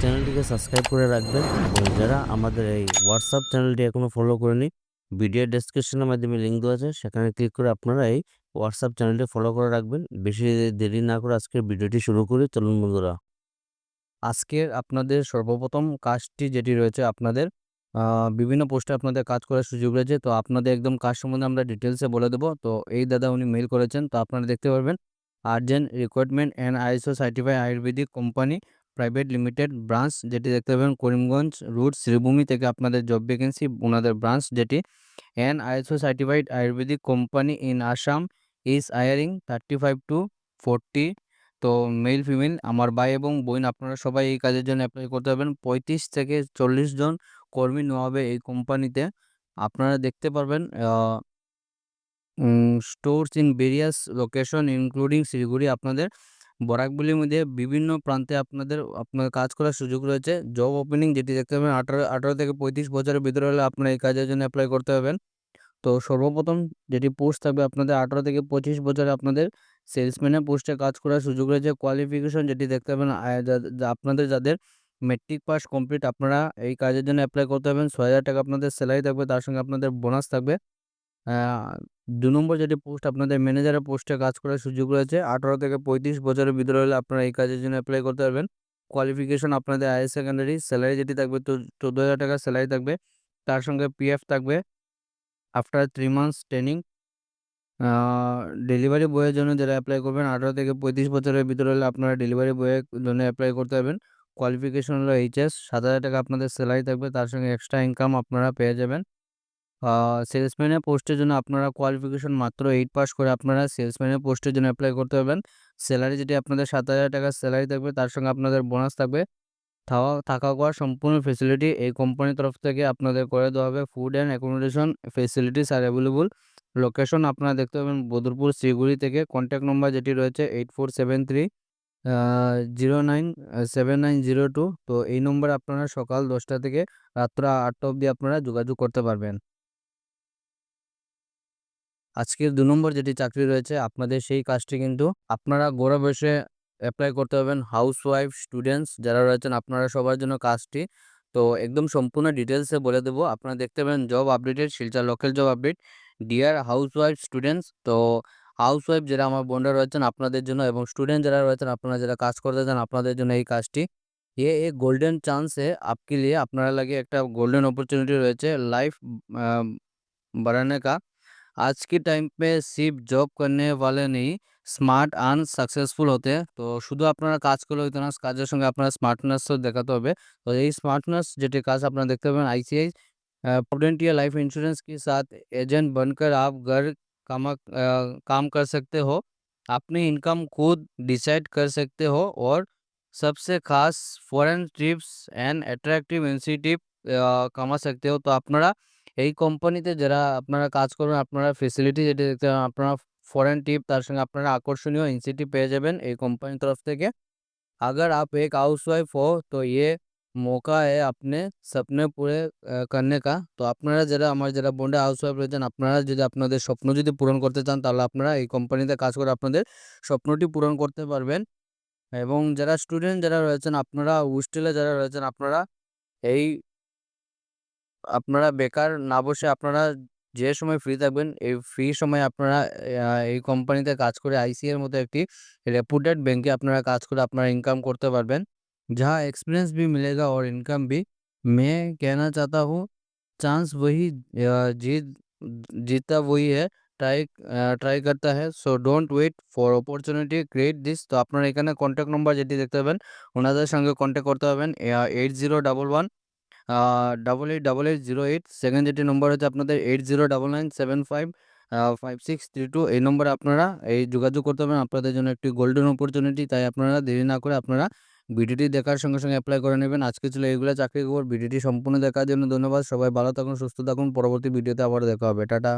চ্যানেলটিকে সাবস্ক্রাইব করে রাখবেন। যারা আমাদের এই হোয়াটসঅ্যাপ চ্যানেলটি এখনও ফলো করেনি ভিডিও ডেসক্রিপশনের মাধ্যমে লিঙ্ক দেওয়া আছে, সেখানে ক্লিক করে আপনারা এই হোয়াটসঅ্যাপ চ্যানেলটি ফলো করে রাখবেন। বেশি দেরি না করে আজকের ভিডিওটি শুরু করি, চলুন বন্ধুরা। আজকের আপনাদের সর্বপ্রথম কাজটি যেটি রয়েছে আপনাদের বিভিন্ন পোস্টে আপনাদের কাজ করার সুযোগ রয়েছে, তো আপনাদের একদম কাজ সম্বন্ধে আমরা ডিটেলসে বলে দেবো। তো এই দাদা উনি মেল করেছেন, তো আপনারা দেখতে পারবেন। Urgent recruitment and ISO certify ayurvedic company private limited branch যেটি দেখতে পাবেন করিমগঞ্জ রুট শ্রীভূমি থেকে আপনাদের জব ভ্যাকেন্সি ওনাদের ব্রাঞ্চ যেটি। And ISO certified ayurvedic company in Assam is hiring thirty five to forty তো মেল ফিমেল আমার ভাই এবং বোন, আপনারা সবাই এই কাজের জন্য অ্যাপ্লাই করতে পারবেন। পঁয়ত্রিশ থেকে চল্লিশ জন কর্মী নেওয়া হবে এই কোম্পানিতে আপনারা দেখতে পারবেন stores in various location including Siliguri আপনাদের বরাকগুলির মধ্যে বিভিন্ন প্রান্তে আপনাদের আপনার কাজ করার সুযোগ রয়েছে। জব ওপেনিং যেটি দেখতে পাবেন আঠারো আঠারো থেকে পঁয়ত্রিশ বছরের ভিতরে হলে আপনারা এই কাজের জন্য অ্যাপ্লাই করতে পারবেন। তো সর্বপ্রথম যেটি পোস্ট থাকবে আপনাদের আঠারো থেকে পঁচিশ বছরে আপনাদের সেলসম্যানের পোস্টে কাজ করার সুযোগ রয়েছে। কোয়ালিফিকেশন যেটি দেখতে পাবেন আপনাদের যাদের মেট্রিক পাস কমপ্লিট আপনারা এই কাজের জন্য অ্যাপ্লাই করতে পারবেন। ছয় হাজার টাকা আপনাদের স্যালারি থাকবে, তার সঙ্গে আপনাদের বোনাস থাকবে। দু নম্বর যেটি পোস্ট, আপনাদের ম্যানেজারের পোস্টে কাজ করার সুযোগ রয়েছে। আঠারো থেকে পঁয়ত্রিশ বছরের ভিতরে হলে আপনারা এই কাজের জন্য অ্যাপ্লাই করতে পারবেন। কোয়ালিফিকেশন আপনাদের হায়ার সেকেন্ডারি স্যালারি যেটি থাকবে তো চোদ্দ হাজার টাকা স্যালারি থাকবে। তার সঙ্গে পিএফ থাকবে। After three months training delivery বয়ের জন্য যারা অ্যাপ্লাই করবেন, আঠারো থেকে পঁয়ত্রিশ বছরের ভিতরে হলে আপনারা ডেলিভারি বয়ের জন্য অ্যাপ্লাই করতে পারবেন। কোয়ালিফিকেশন হলো এইচএস সাত হাজার টাকা আপনাদের স্যালারি থাকবে। তার সঙ্গে এক্সট্রা ইনকাম আপনারা পেয়ে যাবেন। সেলসম্যানের পোস্টের জন্য আপনারা কোয়ালিফিকেশন মাত্র এইট পাস করে আপনারা সেলসম্যানের পোস্টের জন্য অ্যাপ্লাই করতে পারবেন। স্যালারি যেটি আপনাদের সাত হাজার টাকার স্যালারি থাকবে, তার সঙ্গে আপনাদের বোনাস থাকবে। থাকা থাকা খাওয়ার সম্পূর্ণ ফেসিলিটি এই কোম্পানির তরফ থেকে আপনাদের করে দেওয়া হবে। Food and accommodation facilities are available location আপনারা দেখতে পাবেন বদরপুর শিলিগুড়ি থেকে। কন্ট্যাক্ট নম্বর যেটি রয়েছে eight four seven three zero nine seven nine zero two তো এই নম্বরে আপনারা সকাল দশটা থেকে রাত্র আটটা অবধি আপনারা যোগাযোগ করতে পারবেন। আজকের দু নম্বর যেটি চাকরি রয়েছে আপনাদের সেই কাজটি কিন্তু আপনারা গোড়া বসে অ্যাপ্লাই করতে পারবেন হাউস ওয়াইফ স্টুডেন্টস যারা রয়েছেন আপনারা সবার জন্য কাজটি তো একদম সম্পূর্ণ ডিটেলসে বলে দেবো আপনারা দেখতে পাবেন job updated Silchar local job update dear housewife students তো হাউস ওয়াইফ যারা আমার বোনরা রয়েছেন আপনাদের জন্য এবং স্টুডেন্ট যারা রয়েছেন আপনারা যারা কাজ করতে চান আপনাদের জন্য এই কাজটি ये एक गोल्डन चांस है आपके लिए আপনারা লাগে একটা গোল্ডেন অপরচুনিটি রয়েছে লাইফ बढ़ाने का आज के টাইম पे सिर्फ জব करने वाले नहीं স্মার্ট আর্ন সাকসেসফুল হতে তো শুধু আপনারা কাজ করলে হইতো না কাজের সঙ্গে আপনার স্মার্টনেসও দেখাতে হবে তো এই স্মার্টনেস যেটি কাজ আপনারা দেখতে পাবেন আইসিআই प्रूडेंटिया लाइफ इंश्योरेंस के साथ एजेंट बनकर आप घर कामा काम कर सकते हो अपनी इनकम खुद डिसाइड कर सकते हो और सबसे खास foreign trips and attractive incentive কামা सकते हो তো আপনারা এই কোম্পানিতে যারা আপনারা কাজ করবেন আপনারা ফেসিলিটি যেটি দেখতে আপনারা फॉरेन टिप তার সঙ্গে আপনারা আকর্ষণীয় ইনসেন্টিভ পেয়ে যাবেন এই কোম্পানির তরফ থেকে अगर आप एक हाउसवाइफ हो तो ये মৌকা है আপনি স্বপ্নে পুরে করনে কা তো আপনারা যারা আমার যারা বোনরা হাউসওয়াইফ রয়েছেন আপনারা যদি আপনাদের স্বপ্ন যদি পূরণ করতে চান তাহলে আপনারা এই কোম্পানিতে কাজ করে আপনাদের স্বপ্নটি পূরণ করতে পারবেন এবং যারা স্টুডেন্ট যারা রয়েছেন আপনারা হোস্টেলে যারা রয়েছেন আপনারা এই আপনারা বেকার না বসে আপনারা যে সময় ফ্রি থাকবেন এই ফ্রি সময়ে আপনারা এই কোম্পানিতে কাজ করে আইসি এর মতো একটি রেপুটেড ব্যাংকে আপনারা কাজ করে আপনারা ইনকাম করতে পারবেন जहाँ एक्सपीरियंस भी मिलेगा और इनकम भी मैं कहना चाहता हूँ चांस वही जीत जीता वही है ট্রাই ট্রাই করতে হয় so don't wait for opportunity create this তো আপনারা এখানে কন্ট্যাক্ট নম্বর যেটি দেখতে পাবেন ওনাদের সঙ্গে কন্ট্যাক্ট করতে পারবেন eight zero double one double eight double eight zero eight second যেটি নম্বর হচ্ছে আপনাদের eight zero double nine seven five five six three two এই নম্বরে আপনারা এই যোগাযোগ করতে পারেন আপনাদের জন্য একটি গোল্ডেন অপরচুনিটি তাই আপনারা দেরি না করে আপনারা ভিডিওটি দেখার সঙ্গে, সঙ্গে অ্যাপ্লাই করে নেবেন। আজকে ছিল এইগুলো চাকরির খবর। ভিডিওটি সম্পূর্ণ দেখার জন্য ধন্যবাদ। সবাই ভালো থাকুন, সুস্থ থাকুন। পরবর্তী ভিডিওতে আবার দেখা হবে। টাটা।